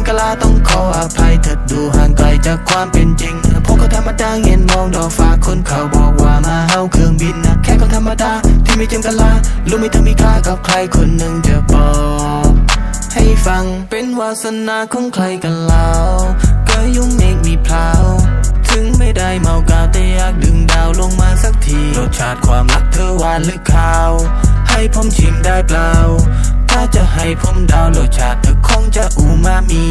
มกะลาต้องขออภัยเถิดดูห่างไกลจากความเป็นจริงพวกก็ธรรมดาเงินมองดอกฟ้าคนเขาบอกว่ามาเฮาเครื่องบินนะแค่คนธรรมดาที่ไม่เจียมกะลารู้ไม่เธอมีค่ากับใครคนหนึ่งจะบอกให้ฟังเป็นวาสนาของใครกันเล่าก็ยุ่งเมฆมีพลาวถึงไม่ได้เมากาวแต่อยากดึงดาวลงมาสักทีรสชาติความรักเธอหวานหรือขาว ให้ผมชิมได้เปล่า ถ้าจะให้ผมดาวรสชาติเธอคงจะอูมามี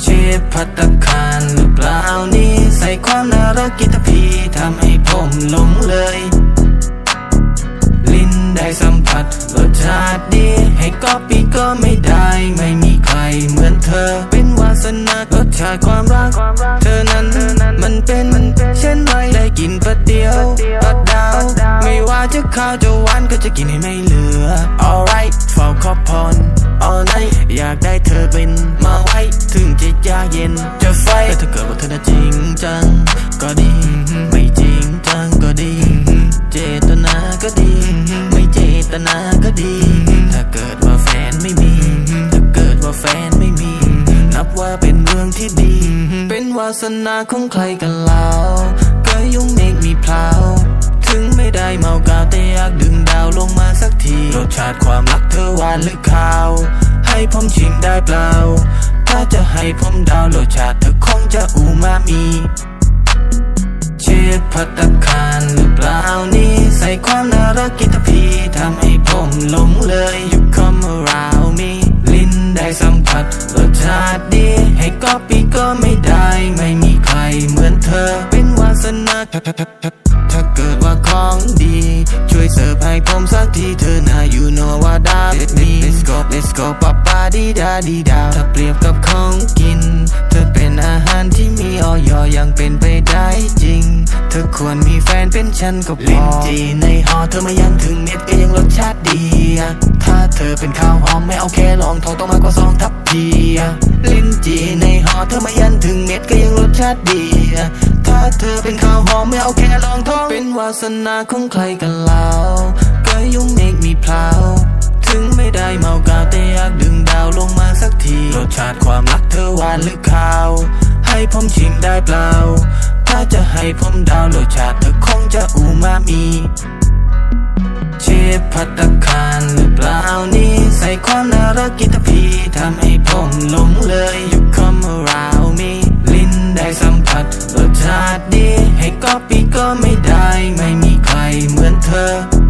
เชฟพัตคารหรือเปล่านี่ใส่ความน่ารักกิตพีทำให้ผมหลงเลย ลิ้นได้สัมผัสรสชาติดี ให้ก๊อปปี้ก็ไม่ได้ ไม่มีใครเหมือนเธอ เป็นวาสนารสชาติความรัก เธอนั้นมันเป็นเช่นไรได้กินประเดียวปัดดาว ไม่ว่าจะข้าวจะหวานก็จะกินให้ไม่เหลือ alright ว่าเป็นเรื่องที่ดี เป็นวาสนาของใครกันเล่าก็ยุ่งเมฆมีพลาว ถึงไม่ได้เมากาวแต่อยากดึงดาวลงมาสักทีรสชาติความรักเธอหวานหรือขาว ให้ผมชิมได้เปล่า ถ้าจะให้ผมดาวรสชาติเธอคงจะอูมามีเชฟพัตตาคารหรือเปล่านี่ใส่ความน่ารักกิตพีทำให้ผมหลงเลย You come around me ลิ้นได้ สัมผัสรสชาติดี ให้ก๊อปปี้ก็ไม่ได้ ไม่มีใครเหมือนเธอ เป็นวาสนาถ้าถ้าถ้าถ้าถ้าเกิดว่าของดี ช่วยเสิร์ฟให้ผมสักทีเธอน่า you know what that means Let's go let's go ปะปาดีดาดีดาถ้าเปรียบกับของกิน เธอเป็นอาหารที่มีออยยังเป็นไปได้จริง เธอควรมีแฟนเป็นฉันก็พอลิ้นจีในหอเธอมายังถึงเม็ดก็ยังรสชาติดีอะถ้า เธอเป็นข้าวหอมไม่เอาแค่ลองทองต้องมากกว่าสองทัพพีอะลิ้นจีในหอเธอมายันถึงเม็ดก็ยังรสชาติดี ถ้าเธอเป็นข้าวหอมไม่เอาแค่ลองทองเป็นวาสนาของใครกันเล่าก็ยุ่งเมฆมีพลาวถึงไม่ได้เมากาวแต่อยากดึงดาวลงมาสักทีรสชาติความรักเธอหวานหรือขาว ให้ผมชิมได้เปล่า ถ้าจะให้ผมดาวรสชาติเธอคงจะอูมามี เชฟพัตตาคาราวนี้ ใส่ความน่ารักกิตพีทำให้ผมหลงเลย You come around me ลิ้นได้สัมผัสรสชาติดี ให้ก๊อปปี้ก็ไม่ได้ ไม่มีใครเหมือนเธอ